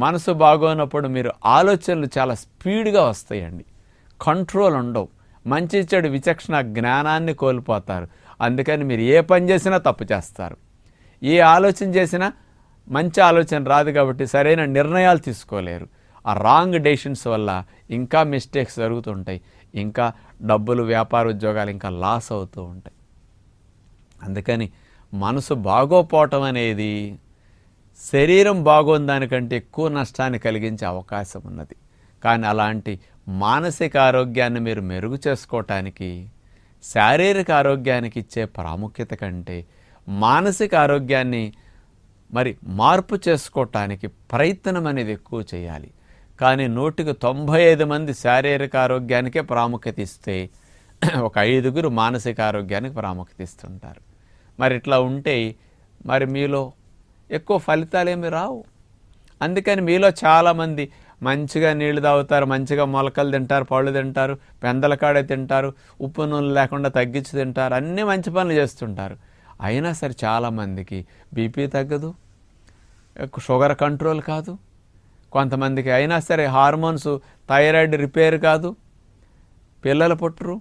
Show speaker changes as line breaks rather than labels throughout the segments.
మనసు బాగోనప్పుడు మీరు ఆలోచనలు చాలా స్పీడ్గా వస్తాయండి. కంట్రోల్ ఉండవు. మంచి చెడు విచక్షణ జ్ఞానాన్ని కోల్పోతారు. అందుకని మీరు ఏ పని చేసినా తప్పు చేస్తారు. ఏ ఆలోచన చేసినా మంచి ఆలోచన రాదు కాబట్టి సరైన నిర్ణయాలు తీసుకోలేరు. ఆ రాంగ్ డెసిషన్స్ వల్ల ఇంకా మిస్టేక్స్ జరుగుతుంటాయి. ఇంకా డబ్బులు వ్యాపార ఉద్యోగాలు ఇంకా లాస్ అవుతూ ఉంటాయి. అందుకని మనసు బాగోపోవటం అనేది శరీరం బాగోని దానికంటే ఎక్కువ నష్టాన్ని కలిగించే అవకాశం ఉన్నది. కానీ అలాంటి మానసిక ఆరోగ్యాన్ని మీరు మెరుగు చేసుకోవటానికి శారీరక ఆరోగ్యానికి ఇచ్చే ప్రాముఖ్యత కంటే మానసిక ఆరోగ్యాన్ని మరి మార్పు చేసుకోవటానికి ప్రయత్నం అనేది ఎక్కువ చేయాలి. కానీ నూటికి తొంభై ఐదు మంది శారీరక ఆరోగ్యానికే ప్రాముఖ్యత ఇస్తే ఒక ఐదుగురు మానసిక ఆరోగ్యానికి ప్రాముఖ్యత ఇస్తుంటారు. మరి ఇట్లా ఉంటే మరి మీలో ఎక్కువ ఫలితాలు ఏమి రావు. అందుకని మీలో చాలామంది మంచిగా నీళ్ళు తాగుతారు మంచిగా మొలకలు తింటారు పళ్ళు తింటారు పెందల కాడే తింటారు ఉప్పు నూనె లేకుండా తగ్గించి తింటారు అన్నీ మంచి పనులు చేస్తుంటారు. అయినా సరే చాలామందికి బీపీ తగ్గదు షుగర్ కంట్రోల్ కాదు. కొంతమందికి అయినా సరే హార్మోన్స్ థైరాయిడ్ రిపేర్ కాదు. పిల్లలు పుట్టరు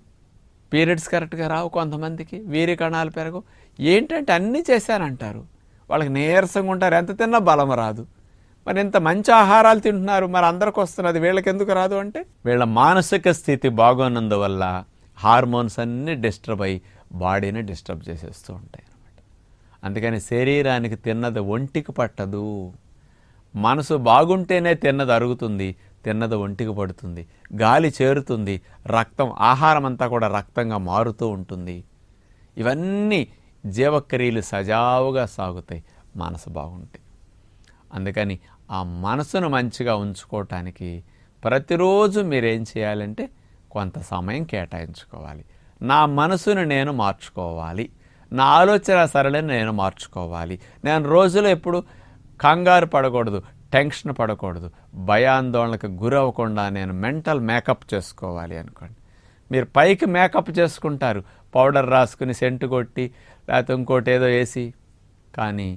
పీరియడ్స్ కరెక్ట్గా రావు కొంతమందికి వీరి కణాలు పెరగవు. ఏంటంటే అన్నీ చేశారంటారు వాళ్ళకి నీరసంగా ఉంటారు. ఎంత తిన్నా బలం రాదు. మరి ఇంత మంచి ఆహారాలు తింటున్నారు. మరి అందరికి వస్తున్నది వీళ్ళకి ఎందుకు రాదు అంటే? వీళ్ళ మానసిక స్థితి బాగోనందువల్ల హార్మోన్స్ అన్నీ డిస్టర్బ్ అయ్యి బాడీని డిస్టర్బ్ చేసేస్తూ ఉంటాయి అన్నమాట. అందుకని శరీరానికి తిన్నది ఒంటికి పట్టదు. మనసు బాగుంటేనే తిన్నది అరుగుతుంది తిన్నది ఒంటికి పడుతుంది గాలి చేరుతుంది రక్తం ఆహారం అంతా కూడా రక్తంగా మారుతూ ఉంటుంది. ఇవన్నీ జీవక్రియలు సజావుగా సాగుతాయి మనసు బాగుంటే అందుకని ఆ మనసును మంచిగా ఉంచుకోవటానికి ప్రతిరోజు మీరేం చేయాలంటే కొంత సమయం కేటాయించుకోవాలి. నా మనసును నేను మార్చుకోవాలి. నా ఆలోచన సరళిని నేను మార్చుకోవాలి. నేను రోజులో ఎప్పుడు కంగారు పడకూడదు టెన్షన్ పడకూడదు భయాందోళనకు గురవ్వకుండా నేను మెంటల్ మేకప్ చేసుకోవాలి అనుకోండి. మీరు పైకి మేకప్ చేసుకుంటారు. పౌడర్ రాసుకుని సెంటు కొట్టి లేకపోతే ఇంకోటి ఏదో వేసి. కానీ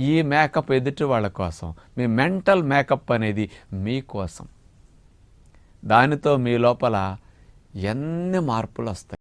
ఈ మేకప్ ఎదుటి వాళ్ళ కోసం మీ మెంటల్ మేకప్ అనేది మీకోసం దానితో మీ లోపల ఎన్ని మార్పులు వస్తాయి?